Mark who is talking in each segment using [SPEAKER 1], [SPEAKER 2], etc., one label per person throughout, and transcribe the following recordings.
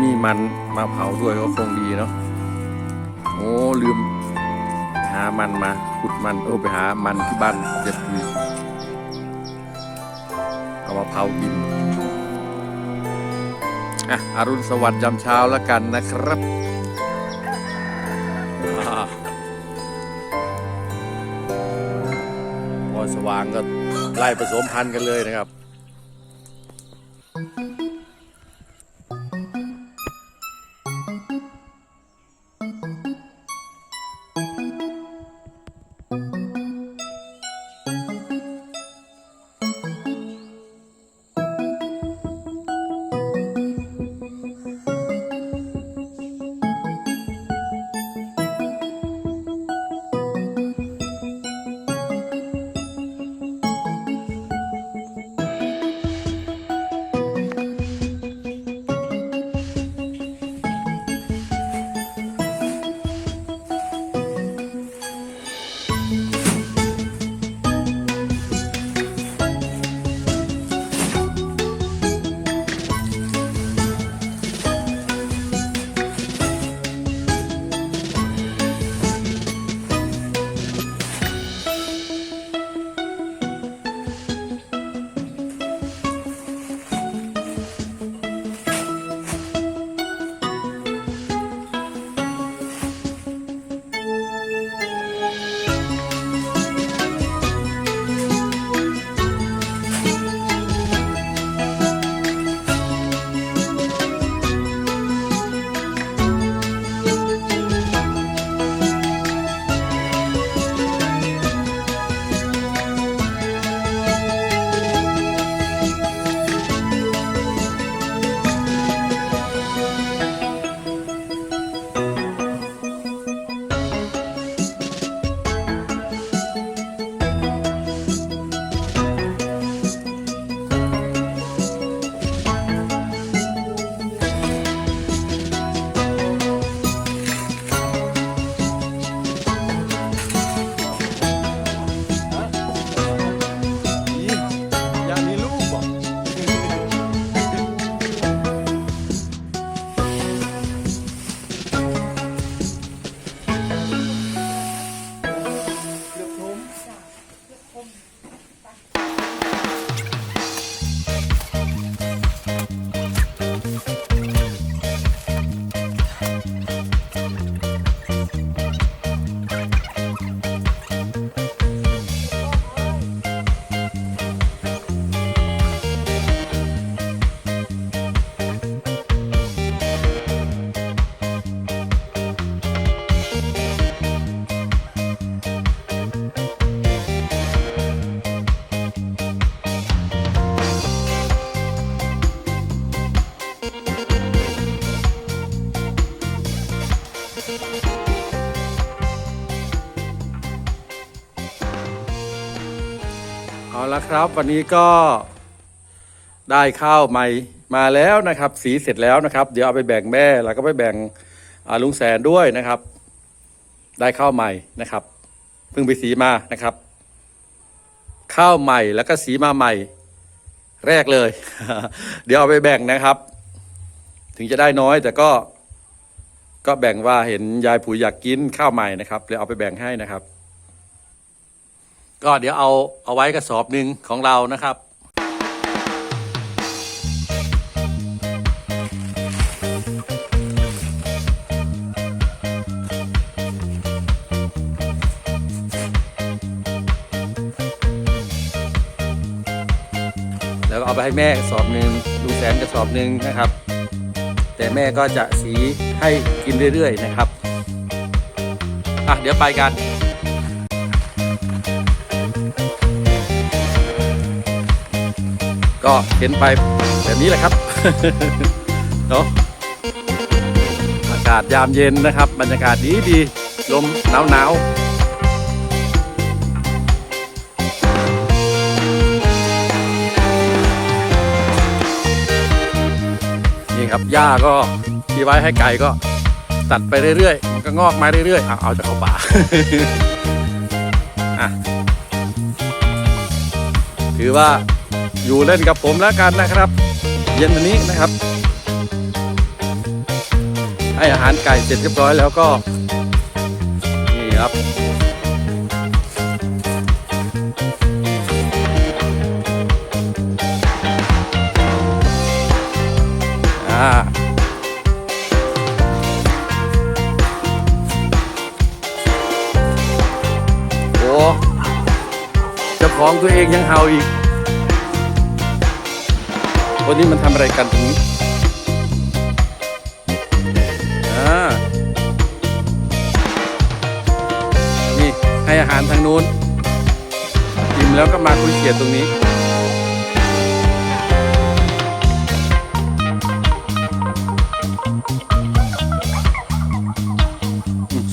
[SPEAKER 1] มีมันมาเผาด้วยก็คงดีเนาะโอ้ลืม หามันมาขุดมันโอ้ไปหามันที่บ้านเจ็บปุยเอามาเผากินอะอรุณสวัสดิ์ยามเช้าแล้วกันนะครับพอสว่างก็ไล่ผสมพันธุ์กันเลยนะครับ ละครับ วันนี้ก็ได้ข้าวใหม่มาแล้วนะครับ สีเสร็จแล้วนะครับ เดี๋ยวเอาไปแบ่งแม่แล้วก็ไปแบ่งลุงแสนด้วยนะครับ ได้ข้าวใหม่นะครับเพิ่งไปสีมานะครับ ข้าวใหม่แล้วก็สีมาใหม่ แรกเลย เดี๋ยวเอาไปแบ่งนะครับ ถึงจะได้น้อยแต่ก็ก็แบ่งว่าเห็นยายผูอยากกินข้าวใหม่นะครับเลยเอาไปแบ่งให้นะครับ ก็เดี๋ยวเอาเอาไว้กระสอบหนึ่งของเรานะครับแล้วเอาไปให้แม่กระสอบหนึ่งลุงแสนกระสอบหนึ่งนะครับ แต่แม่ก็จะสีให้กินเรื่อยๆนะครับอะเดี๋ยวไปกัน ก็เห็นไปแบบนี้แหละครับเนาะอากาศยามเย็นนะครับ บรรยากาศดีดีลมหนาวหนาวนี่ครับหญ้าก็ที่ไว้ให้ไก่ก็ตัดไปเรื่อยๆมันก็งอกมาเรื่อยๆเอาเอาจากเขาป่าอะถือว่า อยู่เล่นกับผมแล้วกันนะครับ เย็นวันนี้นะครับ ให้อาหารไก่เสร็จเรียบร้อยแล้วก็ นี่ครับอ่าโอ้เจ้าของตัวเองยังเห่าอีก วันนี้มันทำอะไรกันตรงนี้นี่ให้อาหารทางนู้นอิ่มแล้วก็มาคุยเกียดตรงนี้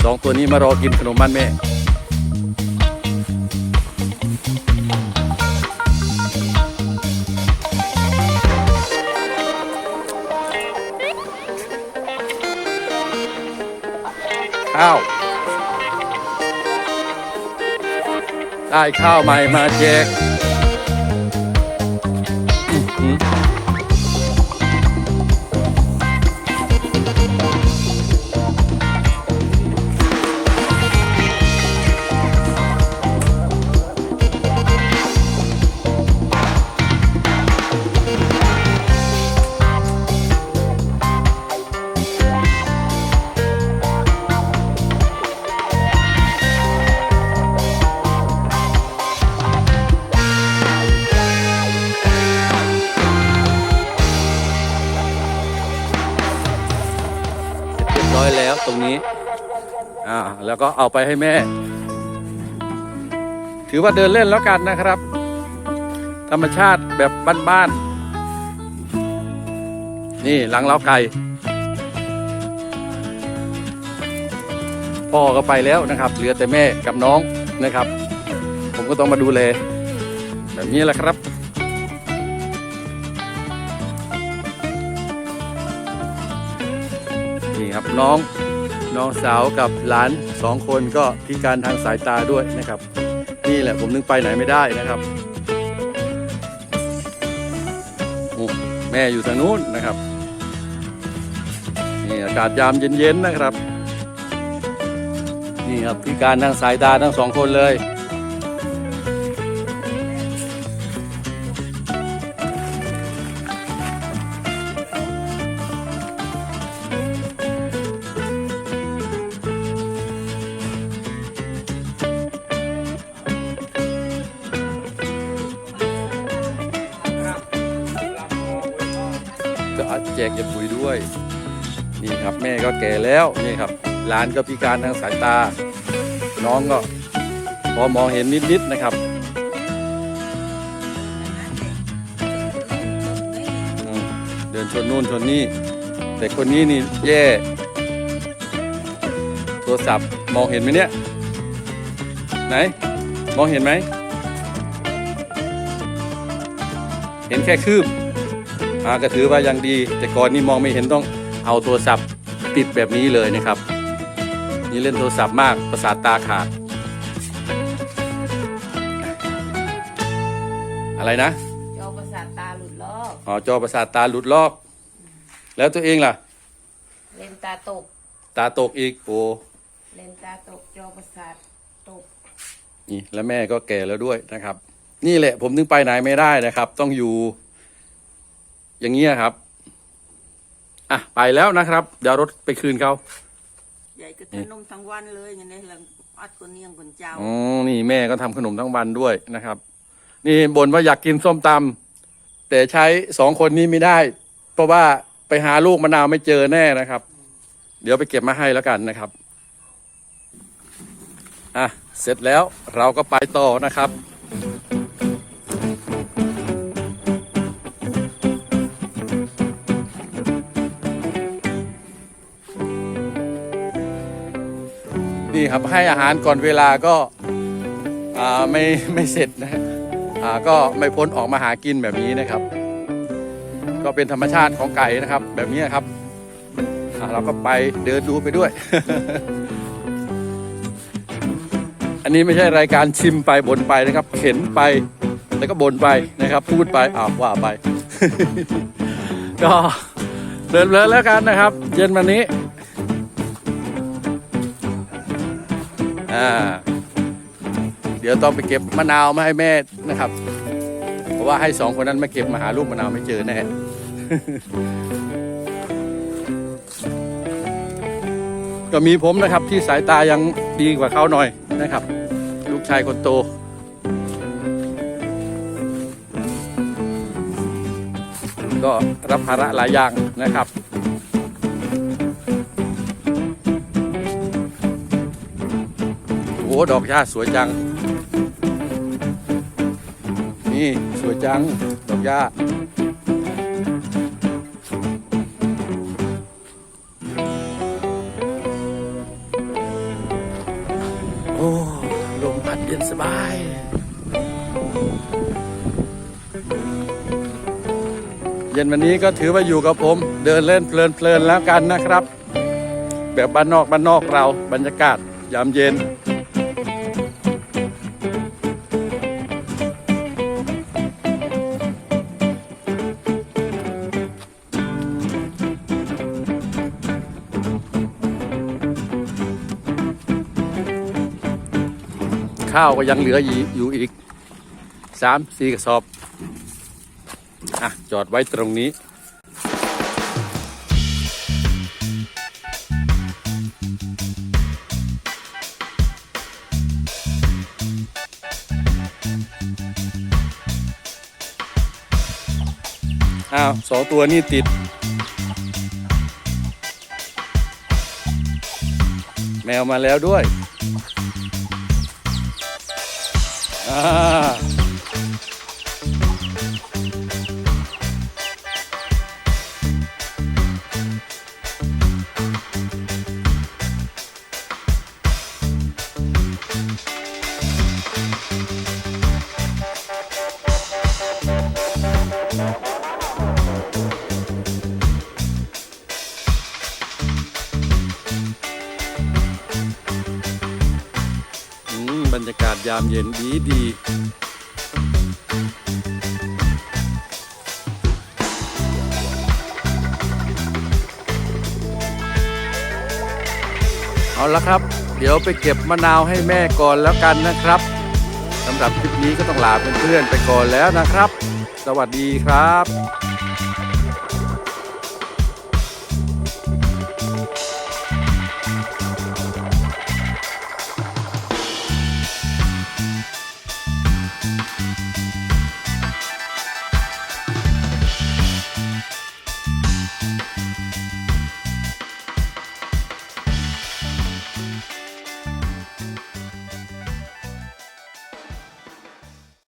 [SPEAKER 1] สองตัวนี้มารอกินขนมบ้านแม่ ข้าว ได้ข้าวใหม่มาแจก แล้วก็เอาไปให้แม่ ถือว่าเดินเล่นแล้วกันนะครับ ธรรมชาติแบบบ้านๆนี่หลังเล้าไก่พ่อก็ไปแล้วนะครับ เหลือแต่แม่กับน้องนะครับ ผมก็ต้องมาดูแลแบบนี้แหละครับนี่ครับน้อง น้องสาวกับหลานสองคนก็พิการทางสายตาด้วยนะครับ นี่แหละผมนึงไปไหนไม่ได้นะครับแม่อยู่ทางนู้นนะครับนี่อากาศยามเย็นๆนะครับ นี่ครับพิการทางสายตาทั้งสองคนเลย จกยาปุ๋ยด้วย นี่ครับแม่ก็แก่แล้วนี่ครับหลานก็พิการทางสายตา น้องก็พอมองเห็นนิดๆนะครับเดินชนนู่นชนนี่แต่คนนี้นี่แย่โทรศัพท์มองเห็นไหมเนี่ย ไหน มองเห็นไหม เห็นแค่คืบ อ่าก็ถือว่ายังดี แต่ก่อนนี่มองไม่เห็นต้องเอาโทรศัพท์ติดแบบนี้เลยนะครับ นี่เล่นโทรศัพท์มากประสาทตาขาด อะไรนะ
[SPEAKER 2] จอประสาทตาหลุดลอก
[SPEAKER 1] อ๋อจอประสาทตาหลุดลอก แล้วตัวเองล่ะ
[SPEAKER 2] เลนตาตก
[SPEAKER 1] ตาตกอีกโอ้
[SPEAKER 2] เลนตาตกจอประสาทตก
[SPEAKER 1] นี่แล้วแม่ก็แก่แล้วด้วยนะครับ นี่แหละผมถึงไปไหนไม่ได้นะครับ ต้องอยู่ อย่างเงี้ยครับ อะไปแล้วนะครับ เดี๋ยวรถไปคืนเขา
[SPEAKER 3] ยายก็ทนมทั้งวันเลยไงเนี่ยหลังอัดคนเนียงคนเจ้า
[SPEAKER 1] อ๋อนี่แม่ก็ทำขนมทั้งวันด้วยนะครับ นี่บ่นว่าอยากกินส้มตำแต่ใช้สองคนนี้ไม่ได้ เพราะว่าไปหาลูกมะนาวไม่เจอแน่นะครับ เดี๋ยวไปเก็บมาให้แล้วกันนะครับอะเสร็จแล้วเราก็ไปต่อนะครับ ครับให้อาหารก่อนเวลาก็าไม่ไม่เสร็จนะฮะก็ไม่พ้นออกมาหากินแบบนี้นะครับ ก็เป็นธรรมชาติของไก่นะครับ แบบนี้ครับเราก็ไปเดินดูไปด้วย อันนี้ไม่ใช่รายการชิมไปบ่นไปนะครับ เข็นไปแล้วก็บ่นไปนะครับ พูดไปอ้าวว่าไป ก็เดินเลยแล้วกันนะครับ เย็นวันนี้ อ่าเดี๋ยวต้องไปเก็บมะนาวมาให้แม่นะครับ เพราะว่าให้สองคนนั้นมาเก็บมาหาลูกมะนาวไม่เจอแน่ก็มีผมนะครับที่สายตายังดีกว่าเขาหน่อยนะครับ ลูกชายคนโต ก็รับภาระหลายอย่างนะครับ ดอกหญ้าสวยจัง นี่สวยจัง ดอกหญ้าโอ้ลมพัดเย็นสบาย เย็นวันนี้ก็ถือว่าอยู่กับผม เดินเล่นเพลินๆแล้วกันนะครับ แบบบ้านนอกบ้านนอกเราบรรยากาศยามเย็น ข้าวก็ยังเหลืออยู่อีกสามสี่กระสอบ อะ จอดไว้ตรงนี้อ้าวสองตัวนี่ติด แมวมาแล้วด้วย อ่าศยามเย็นดีดีเอาละครับ เดี๋ยวไปเก็บมะนาวให้แม่ก่อนแล้วกันนะครับสำหรับคลิปนี้ก็ต้องลาเพื่อนๆไปก่อนแล้วนะครับ สวัสดีครับ